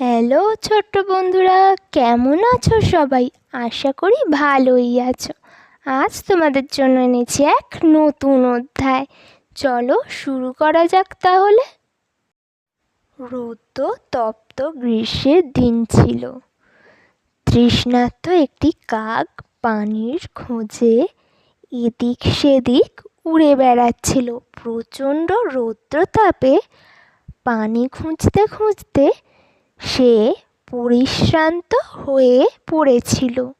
Hello ছোট্ট বন্ধুরা, কেমন আছো সবাই? আশা করি ভালোই আছো। আজ তোমাদের জন্য এনেছি এক নতুন অধ্যায়। চলো শুরু করা যাক তাহলে। রৌদ্র তপ্ত গ্রীষ্মের দিন ছিল। তৃষ্ণার্ত একটি কাক পানির খোঁজে এদিক সেদিক উড়ে বেড়াচ্ছিল। প্রচণ্ড রৌদ্রতাপে পানি খুঁজতে খুঁজতে সে পরিশ্রান্ত হয়ে পড়েছিল।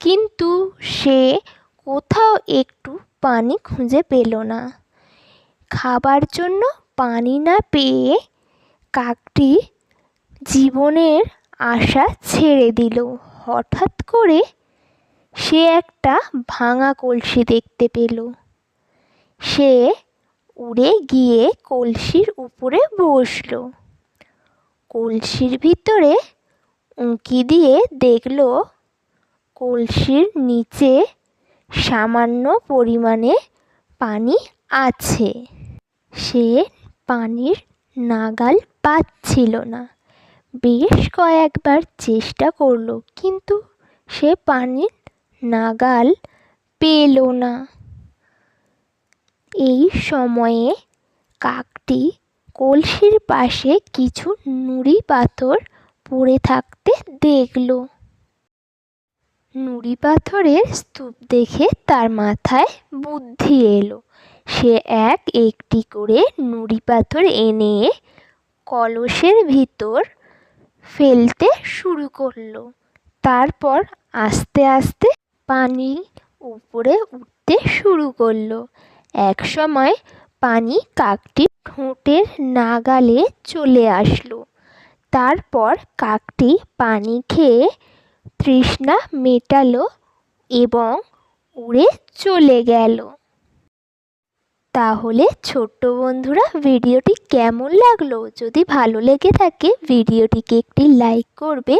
কিন্তু সে কোথাও একটু পানি খুঁজে পেল না। খাবার জন্য পানি না পেয়ে কাকটি জীবনের আশা ছেড়ে দিল। হঠাৎ করে সে একটা ভাঙা কলসি দেখতে পেল। সে উড়ে গিয়ে কলসির উপরে বসল। কলসির ভিতরে উঁকি দিয়ে দেখল কলসির নিচে সামান্য পরিমাণে পানি আছে। সে পানির নাগাল পাচ্ছিল না। বেশ কয়েকবার চেষ্টা করল, কিন্তু সে পানির নাগাল পেল না। এই সময়ে কাকটি কলসির পাশে কিছু নুড়ি পাথর পড়ে থাকতে দেখল। নুড়ি পাথরের স্তূপ দেখে তার মাথায় বুদ্ধি এলো। সে এক একটি করে নুড়ি পাথর এনে কলসের ভিতর ফেলতে শুরু করল। তারপর আস্তে আস্তে পানি উপরে উঠতে শুরু করল। এক সময় পানি কাকটির ঠোঁটের নাগালে চলে আসলো। তারপর কাকটি পানি খেয়ে তৃষ্ণা মেটালো এবং উড়ে চলে গেল। তাহলে ছোট্ট বন্ধুরা, ভিডিওটি কেমন লাগল? যদি ভালো লেগে থাকে, ভিডিওটিকে একটি লাইক করবে।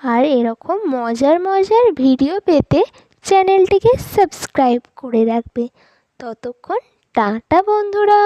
আর এরকম মজার মজার ভিডিও পেতে চ্যানেলটিকে সাবস্ক্রাইব করে রাখবে। ততক্ষণ টাটা বন্ধুরা।